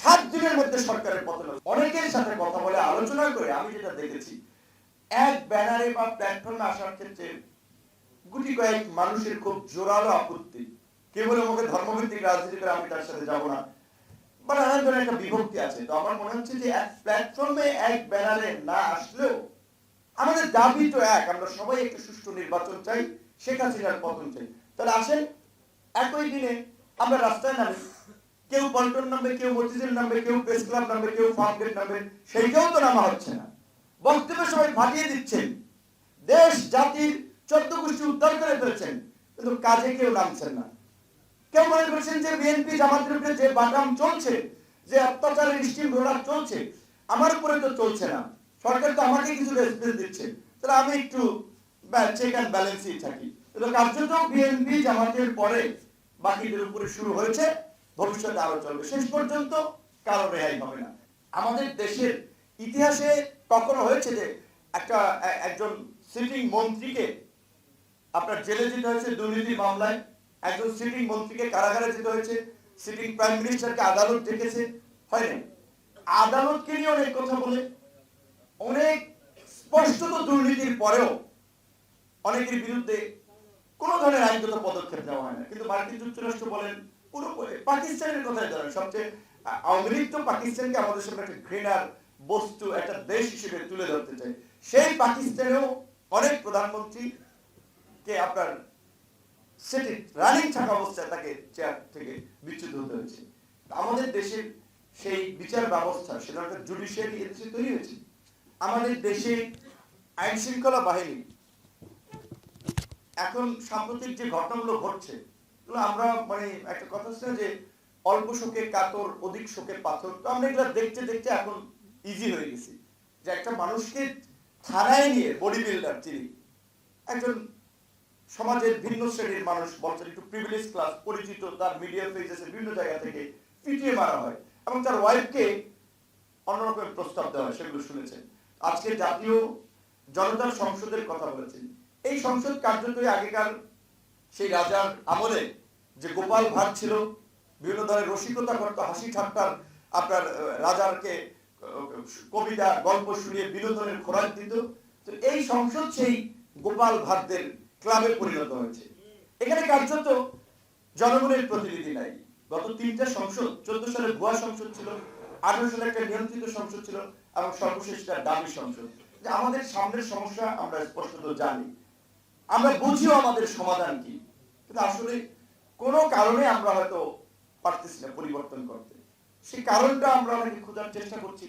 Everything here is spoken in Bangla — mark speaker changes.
Speaker 1: সাত দিনের মধ্যে সরকারের পতন অনেকের সাথে কথা বলে আলোচনা করে আমি যেটা দেখেছি, এক ব্যানারে বা প্ল্যাটফর্মে আসার ক্ষেত্রে গুটি কয়েক মানুষের খুব জোরালো আপত্তি। কেউ বলে আমাকে ধর্মভিত্তিক রাজনীতি করে আমি তার সাথে যাব না। বা নানান ধরনের একটা বিভক্তি আছে। তো আমার মনে হচ্ছে যে এক প্ল্যাটফর্মে এক ব্যানারে না আসলেও আমাদের দাবি তো এক, আমরা সবাই একটা সুষ্ঠু নির্বাচন চাই, শেখ হাসিনার পতন চাই। তাহলে আসেন, একই দিনে আমরা রাস্তায় নামি। কেউ পল্টন নামবে কেউ মতিঝিল নামবে কেউ প্রেস ক্লাব নামবে কেউ ফার্মগেট নামবে সেইটাও তো নামা হচ্ছে না। বক্তব্য সবাই ফাটিয়ে দিচ্ছেন। দেশ জাতির চোদ্দ গোষ্ঠী উদ্ধার করে ফেলছেন, কিন্তু কাজে কেউ নামছেন না। কেউ মনে করছেন যে বিএনপি জামাতের উপরে যে বাদাম চলছে, যে অত্যাচারের স্টিম রোলার চলছে, আমার উপরে তো চলছে না। সরকার তো আমাকে কিছু রেসপেক্ট দিচ্ছে। তাহলে আমি একটু চেক অ্যান্ড ব্যালেন্সই থাকি। কার্যত বিএনপি জামাতের পরে বাকিদের উপরে শুরু হয়েছে। ভবিষ্যতে আরও চলবে। শেষ পর্যন্ত কারও রেহাই হবে না। আমাদের দেশের ইতিহাসে কখনো হয়েছে যে একটা একজন সিটিং মন্ত্রীকে আপনার জেলে যেতে হয়েছে দুর্নীতি মামলায়, একজন সিটিং মন্ত্রীকে কারাগারে যেতে হয়েছে সিটিং প্রাইম মিনিস্টারকে আদালত ডেকেছে, হয় নাই? আদালতকে নিয়ে অনেক কথা বলে, অনেক স্পষ্টত দুর্নীতির পরেও অনেকের বিরুদ্ধে কোনো ধরনের আইনগত পদক্ষেপ নেওয়া হয় না। কিন্তু মার্কিন যুক্তরাষ্ট্র বলেন পুরো পাকিস্তানের কথাই ধরেন। সবচেয়ে আ- আওয়ামী লীগ তো পাকিস্তানকে আমাদের সামনে একটা ঘৃণার বস্তু, একটা দেশ হিসেবে তুলে ধরতে চায়। সেই পাকিস্তানেও অনেক প্রধানমন্ত্রী কে আপনার সেটি রানিং থাকা অবস্থায় তাকে চেয়ার থেকে বিচ্যুত হতে হয়েছে। আমাদের দেশের সেই বিচার ব্যবস্থা, সেটা একটা জুডিশিয়ারি এদেশে তৈরি হয়েছে। আমাদের দেশে আইন শৃঙ্খলা বাহিনী, এখন সাম্প্রতিক যে ঘটনাগুলো ঘটছে আমরা মানে একটা কথা যে অল্প শোকে কাতর, অধিক শোকে পাথর, তো আমরা এগুলো দেখতে দেখতে এখন ইজি হয়ে গেছি। যে একটা মানুষকে থানায় নিয়ে বডি বিল্ডার যিনি, একজন সমাজের ভিন্ন শ্রেণির মানুষ, বলছেন একটু প্রিভিলেজ ক্লাস পরিচিত, তার মিডিয়া বিভিন্ন জায়গা থেকে পিটিয়ে মারা হয় এবং তার ওয়াইফকে অন্যরকম প্রস্তাব দেওয়া হয়, সেগুলো শুনেছেন। আজকে জাতীয় জনতার সংসদের কথা বলেছেন। এই সংসদ কার্যকরী আগেকার সেই রাজার আমলে যে গোপাল ভাট ছিল, বিভিন্ন ধরনের রসিকতা করতো, হাসি ঠাট্টার আপনার রাজারকে কবিতা, গল্প শুনিয়ে বিনোদনের খোরাক দিত। তো এই সংসদ সেই গোপাল ভাটদের ক্লাবে পরিণত হয়েছে। এখানে কার্যত জনগণের প্রতিনিধি নাই। গত তিনটা সংসদ, চোদ্দ সালে ভুয়া সংসদ ছিল, আঠারো সালে একটা নিয়ন্ত্রিত সংসদ ছিল, এবং সর্বশেষটা দাবি সংসদ। আমাদের সামনের সমস্যা আমরা স্পষ্টত জানি। আমরা বুঝিও আমাদের সমাধান কি। কিন্তু আসলে কোনো কারণে আমরা হয়তো পারতেছি না পরিবর্তন করতে। সেই কারণটা আমরা অনেকে খোঁজার চেষ্টা করছি।